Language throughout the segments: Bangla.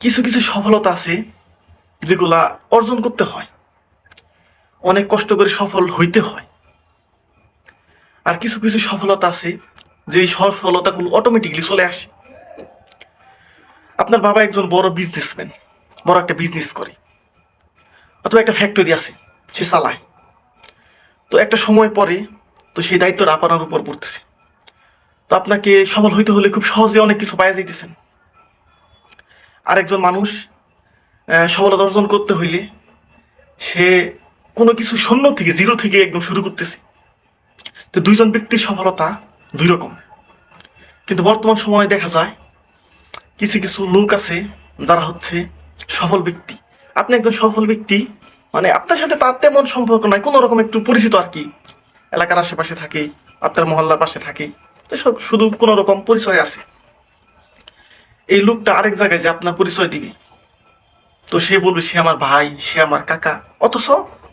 কিছু কিছু সফলতা আছে যেগুলা অর্জন করতে হয়। অনেক কষ্ট করে সফল হইতে হয়। আর কিছু কিছু সফলতা আছে যে সফলতাগুলো অটোমেটিকলি চলে আসে। আপনার বাবা একজন বড় বিজনেসম্যান বড় একটা বিজনেস করে। অথবা একটা ফ্যাক্টরি আছে, সে চালায়। তো একটা সময় পরে তো সেই দায়িত্বটা আপনার উপর পড়তেছে। তো আপনাকে সফল হইতে হলে খুব সহজে অনেক কিছু পাওয়া যাইতেছেন আরেকজন মানুষ সফলতা অর্জন করতে হইলে সে কোনো কিছু শূন্য থেকে জিরো থেকে একদম শুরু করতেছে। তো দুইজন ব্যক্তির সফলতা দুই রকম। কিন্তু বর্তমান সময়ে দেখা যায়, কিছু কিছু লোক আছে যারা হচ্ছে সফল ব্যক্তি। আপনি একজন সফল ব্যক্তি মানে আপনার সাথে তার তেমন সম্পর্ক নাই, কোনো রকম একটু পরিচিত আর কি। এলাকার আশেপাশে থাকে, আপনার মহল্লার পাশে থাকে, তো শুধু কোনো রকম পরিচয় আছে। এই লোকটা আরেক জায়গায় যে আপনার পরিচয় দিবে। তো সে বলবে, সে আমার ভাই, সে আমার কাকা। অথচ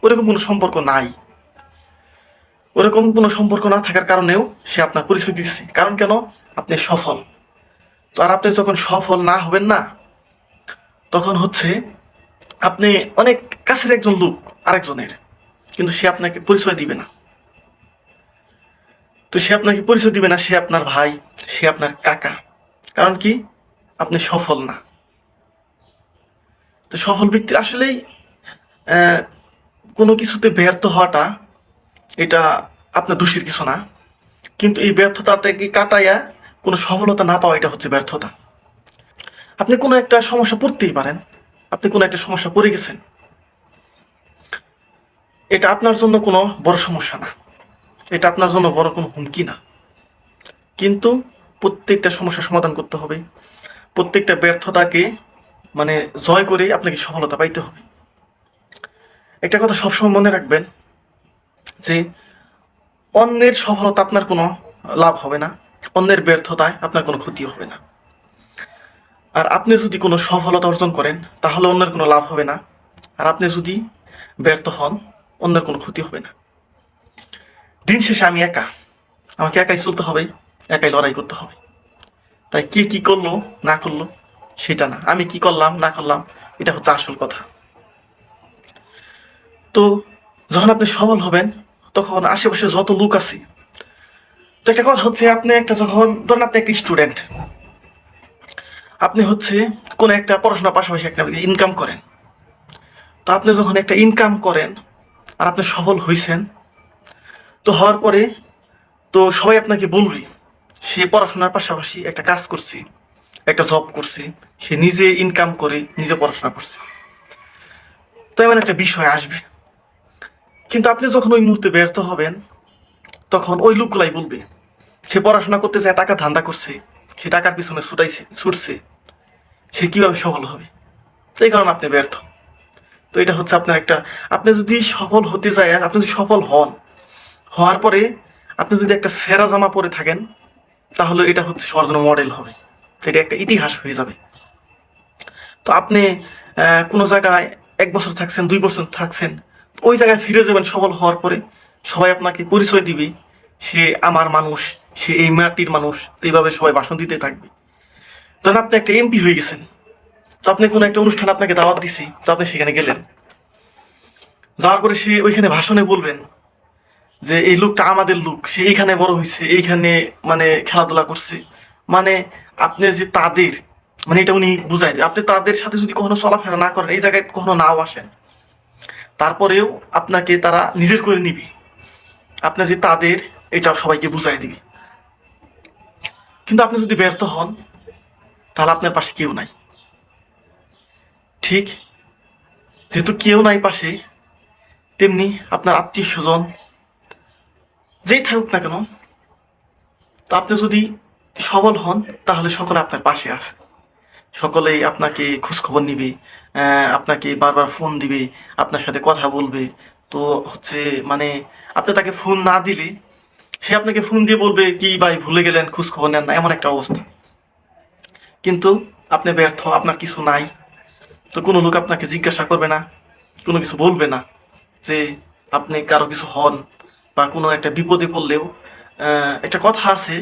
ওরকম কোনো সম্পর্ক নাই। ওরকম কোনো সম্পর্ক না থাকার কারণেও সে আপনার পরিচয় দিচ্ছে কারণ কেন? আপনি সফল। তো আর আপনি যখন সফল না হবেন না, তখন হচ্ছে আপনি অনেক কাছের একজন লোক আরেকজনের। কিন্তু সে আপনাকে পরিচয় দিবে না। তো সে আপনাকে পরিচয় দিবে না, সে আপনার ভাই, সে আপনার কাকা। কারণ কি? আপনি সফল না। তো সফল ব্যক্তির আসলেই কোনো কিছুতে ব্যর্থ হওয়াটা, এটা আপনার দোষের কিছু না। কিন্তু এই ব্যর্থতাটাকে কাটাইয়া কোনো সফলতা না পাওয়া, এটা হচ্ছে ব্যর্থতা। আপনি কোনো একটা সমস্যা পড়তেই পারেন। আপনি কোনো একটা সমস্যা পড়ে গেছেন। এটা আপনার জন্য কোনো বড় সমস্যা না। এটা আপনার জন্য বড় কোনো হুমকি না। কিন্তু প্রত্যেকটা সমস্যার সমাধান করতে হবে। প্রত্যেকটা ব্যর্থতাকে মানে জয় করে আপনাকে সফলতা পাইতে হবে। একটা কথা সবসময় মনে রাখবেন যে অন্যের সফলতা আপনার কোনো লাভ হবে না, অন্যের ব্যর্থতায় আপনার কোনো ক্ষতি হবে না। আর আপনি যদি কোনো সফলতা অর্জন করেন, তাহলে অন্যের কোনো লাভ হবে না। আর আপনি যদি ব্যর্থ হন, অন্যের কোনো ক্ষতি হবে না। দিন শেষে আমি একা। আমাকে একাই চলতে হবে, একাই লড়াই করতে হবে। তাই কে কি করল, না করল, সেটা না। আমি কি করলাম, না করলাম, এটা হচ্ছে আসল কথা। তো যখন আপনি সবল হবেন, তখন আশেপাশে যত লোক আছে, তো একটা কথা হচ্ছে, আপনি একটা যখন, ধরেন আপনি একটা স্টুডেন্ট আপনি হচ্ছে কোনো একটা পড়াশোনার পাশাপাশি একটা ইনকাম করেন। তো আপনি যখন একটা ইনকাম করেন, আর আপনি সফল হয়েছেন তো হওয়ার পরে, তো সবাই আপনাকে বলবে সে পড়াশোনার পাশাপাশি একটা কাজ করছে, একটা জব করছে, সে নিজে ইনকাম করে নিজে পড়াশোনা করছে। তো এমন একটা বিষয় আসবে। কিন্তু আপনি যখন ওই মুহূর্তে ব্যর্থ হবেন, তখন ওই লোকগুলাই বলবে, সে পড়াশোনা করতে যায়, টাকা ধান্দা করছে, সে টাকার পিছনে ছুটাইছে, ছুটছে, সে কীভাবে সফল হবে? সেই কারণে আপনি ব্যর্থ। তো এটা হচ্ছে আপনার একটা, আপনি যদি সফল হতে যায়, আপনি যদি সফল হন, হওয়ার পরে আপনি যদি একটা সেরা জামা পরে থাকেন তাহলে এটা হচ্ছে সবার জন্য মডেল হবে। এটা একটা ইতিহাস হয়ে যাবে। তো আপনি কোনো জায়গায় এক বছর থাকছেন, দুই বছর থাকছেন, ওই জায়গায় ফিরে যাবেন সফল হওয়ার পরে সবাই আপনাকে পরিচয় দিবে, সে আমার মানুষ, সে এই মাটির মানুষ এইভাবে সবাই ভাষণ দিতে থাকবে। ধরেন আপনি একটা এমপি হয়ে গেছেন, তো আপনি কোনো একটা অনুষ্ঠান আপনাকে দাওয়াত দিছি, তো আপনি সেখানে গেলেন। যাওয়ার পরে সে ওইখানে ভাষণে বলবেন যে এই লোকটা আমাদের লোক, সে এইখানে বড় হয়েছে এইখানে মানে খেলাধুলা করছে। মানে আপনি যে তাদের মানে এটা উনি বুঝাই আপনি তাদের সাথে যদি কখনো চলাফেরা না করেন, এই জায়গায় কখনো নাও আসেন। তারপরেও আপনাকে তারা নিজের করে নিবে। আপনার যে তাদের, এটা সবাইকে বুঝাই দিবে। কিন্তু আপনি যদি ব্যর্থ হন, তাহলে আপনার পাশে কেউ নাই। ঠিক? যেহেতু কেউ নাই পাশে, তেমনি আপনার আত্মীয় স্বজন যেই থাকুক না কেন, তো আপনি যদি সবল হন, তাহলে সকলে আপনার পাশে আছে। সকলেই আপনাকে খোঁজখবর নিবে আপনাকে বারবার ফোন দিবে, আপনার সাথে কথা বলবে। তো হচ্ছে মানে আপনি তাকে ফোন না দিলে, সে আপনাকে ফোন দিয়ে বলবে কি ভাই ভুলে গেলেন, খোঁজখবর নেন না, এমন একটা অবস্থা। কিন্তু আপনি ব্যর্থ, আপনার কিছু নাই। তো কোনো লোক আপনাকে জিজ্ঞাসা করবে না, কোনো কিছু বলবে না যে আপনি কারও কিছু হন। বা কোনো একটা বিপদে পড়লেও একটা কথা আছে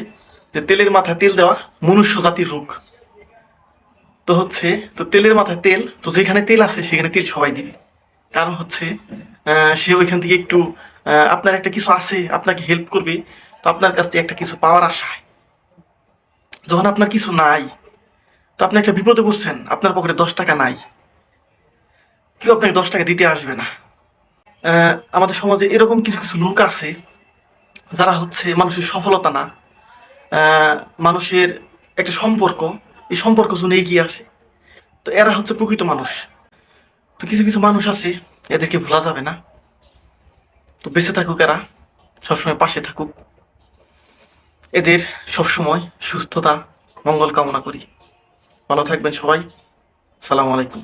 যে তেলের মাথায় তেল দেওয়া মনুষ্য জাতির রোগ। তো হচ্ছে, তো তেলের মাথায় তেল, তো যেখানে তেল আছে সেখানে তেল সবাই দিবে। কারণ হচ্ছে সে ওইখান থেকে একটু আপনার একটা কিছু আছে, আপনাকে হেল্প করবে, তো আপনার কাছ থেকে একটা কিছু পাওয়ার আশায় যখন আপনার কিছু নাই, তো আপনি একটা বিপদে পড়ছেন, আপনার পকেটে দশ টাকা নাই। কেউ আপনাকে দশ টাকা দিতে আসবে না। আমাদের সমাজে এরকম কিছু কিছু লোক আছে যারা হচ্ছে মানুষের সফলতা না। মানুষের একটা সম্পর্ক, এই সম্পর্ক জন্য এগিয়ে আসে। তো এরা হচ্ছে প্রকৃত মানুষ। তো কিছু কিছু মানুষ আছে, এদেরকে ভোলা যাবে না। তো বেঁচে থাকুক এরা, সবসময় পাশে থাকুক। এদের সবসময় সুস্থতা, মঙ্গল কামনা করি। ভালো থাকবেন সবাই। সালাম আলাইকুম।